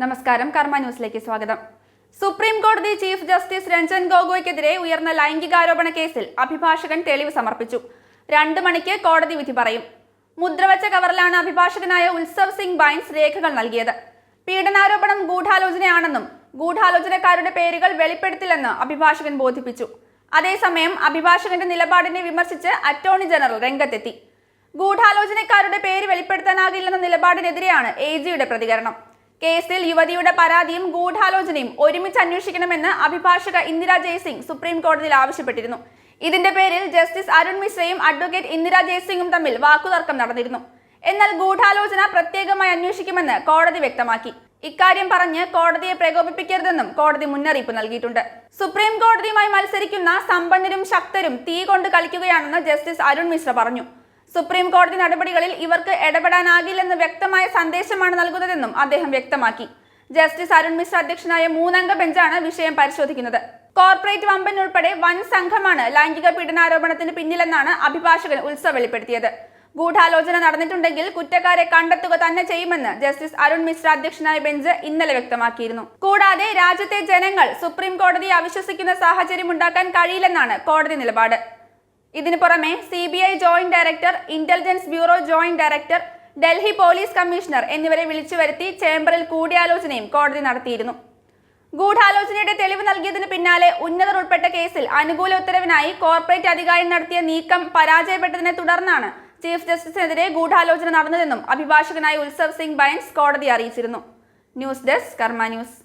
നമസ്കാരം കർമ്മ ന്യൂസിലേക്ക് സ്വാഗതം. സുപ്രീം കോടതി ചീഫ് ജസ്റ്റിസ് രഞ്ജൻ ഗോഗോയ്ക്കെതിരെ ഉയർന്ന ലൈംഗികാരോപണ കേസിൽ അഭിഭാഷകൻ തെളിവ് സമർപ്പിച്ചു. രണ്ട് മണിക്ക് കോടതി വിധി പറയും. മുദ്രവച്ച കവറിലാണ് അഭിഭാഷകനായ ഉത്സവ് സിംഗ് ബൈൻസ് രേഖകൾ നൽകിയത്. പീഡനാരോപണം ഗൂഢാലോചനയാണെന്നും ഗൂഢാലോചനക്കാരുടെ പേരുകൾ വെളിപ്പെടുത്തില്ലെന്ന് അഭിഭാഷകൻ ബോധിപ്പിച്ചു. അതേസമയം അഭിഭാഷകന്റെ നിലപാടിനെ വിമർശിച്ച് അറ്റോർണി ജനറൽ രംഗത്തെത്തി. ഗൂഢാലോചനക്കാരുടെ പേര് വെളിപ്പെടുത്താനാകില്ലെന്ന നിലപാടിനെതിരെയാണ് എ ജിയുടെ പ്രതികരണം. കേസിൽ യുവതിയുടെ പരാതിയും ഗൂഢാലോചനയും ഒരുമിച്ച് അന്വേഷിക്കണമെന്ന് അഭിഭാഷക ഇന്ദിരാ ജയ്സിംഗ് സുപ്രീം കോടതിയിൽ ആവശ്യപ്പെട്ടിരുന്നു. ഇതിന്റെ പേരിൽ ജസ്റ്റിസ് അരുൺ മിശ്രയും അഡ്വക്കേറ്റ് ഇന്ദിരാ ജയ്സിംഗും തമ്മിൽ വാക്കുതർക്കം നടന്നിരുന്നു. എന്നാൽ ഗൂഢാലോചന പ്രത്യേകമായി അന്വേഷിക്കുമെന്ന് കോടതി വ്യക്തമാക്കി. ഇക്കാര്യം പറഞ്ഞ് കോടതിയെ പ്രകോപിപ്പിക്കരുതെന്നും കോടതി മുന്നറിയിപ്പ് നൽകിയിട്ടുണ്ട്. സുപ്രീം കോടതിയുമായി മത്സരിക്കുന്ന സമ്പന്നരും ശക്തരും തീ കൊണ്ട് കളിക്കുകയാണെന്ന് ജസ്റ്റിസ് അരുൺ മിശ്ര പറഞ്ഞു. സുപ്രീം കോടതി നടപടികളിൽ ഇവർക്ക് ഇടപെടാനാകില്ലെന്ന് വ്യക്തമായ സന്ദേശമാണ് നൽകുന്നതെന്നും അദ്ദേഹം വ്യക്തമാക്കി. ജസ്റ്റിസ് അരുൺ മിശ്ര അധ്യക്ഷനായ മൂന്നംഗ ബെഞ്ചാണ് വിഷയം പരിശോധിക്കുന്നത്. കോർപ്പറേറ്റ് വമ്പൻ ഉൾപ്പെടെ വൻ സംഘമാണ് ലൈംഗിക പീഡനാരോപണത്തിന് പിന്നിലെന്നാണ് അഭിഭാഷകൻ ഉത്സവ വെളിപ്പെടുത്തിയത്. ഗൂഢാലോചന നടന്നിട്ടുണ്ടെങ്കിൽ കുറ്റക്കാരെ കണ്ടെത്തുക തന്നെ ചെയ്യുമെന്ന് ജസ്റ്റിസ് അരുൺ മിശ്ര അധ്യക്ഷനായ ബെഞ്ച് ഇന്നലെ വ്യക്തമാക്കിയിരുന്നു. കൂടാതെ രാജ്യത്തെ ജനങ്ങൾ സുപ്രീം കോടതിയെ അവിശ്വസിക്കുന്ന സാഹചര്യം ഉണ്ടാക്കാൻ കഴിയില്ലെന്നാണ് കോടതി നിലപാട്. ഇതിനു പുറമെ C B I joint director intelligence bureau joint director Delhi police commissioner എന്നിവരെ വിളിച്ചു വരുത്തി ചേംബറിൽ കൂടിയാലോചനയും കോടതി നടത്തിയിരുന്നു. ഗൂഢാലോചനയുടെ തെളിവ് നൽകിയതിന് പിന്നാലെ ഉന്നതർ ഉൾപ്പെട്ട കേസിൽ അനുകൂല ഉത്തരവിനായി കോർപ്പറേറ്റ് അധികാരി നടത്തിയ നീക്കം പരാജയപ്പെട്ടതിനെ തുടർന്നാണ് ചീഫ് ജസ്റ്റിസിനെതിരെ ഗൂഢാലോചന നടന്നതെന്നും അഭിഭാഷകനായ ഉത്സവ് സിംഗ് ബൈൻസ് കോടതി അറിയിച്ചിരുന്നു. News desk Karma news.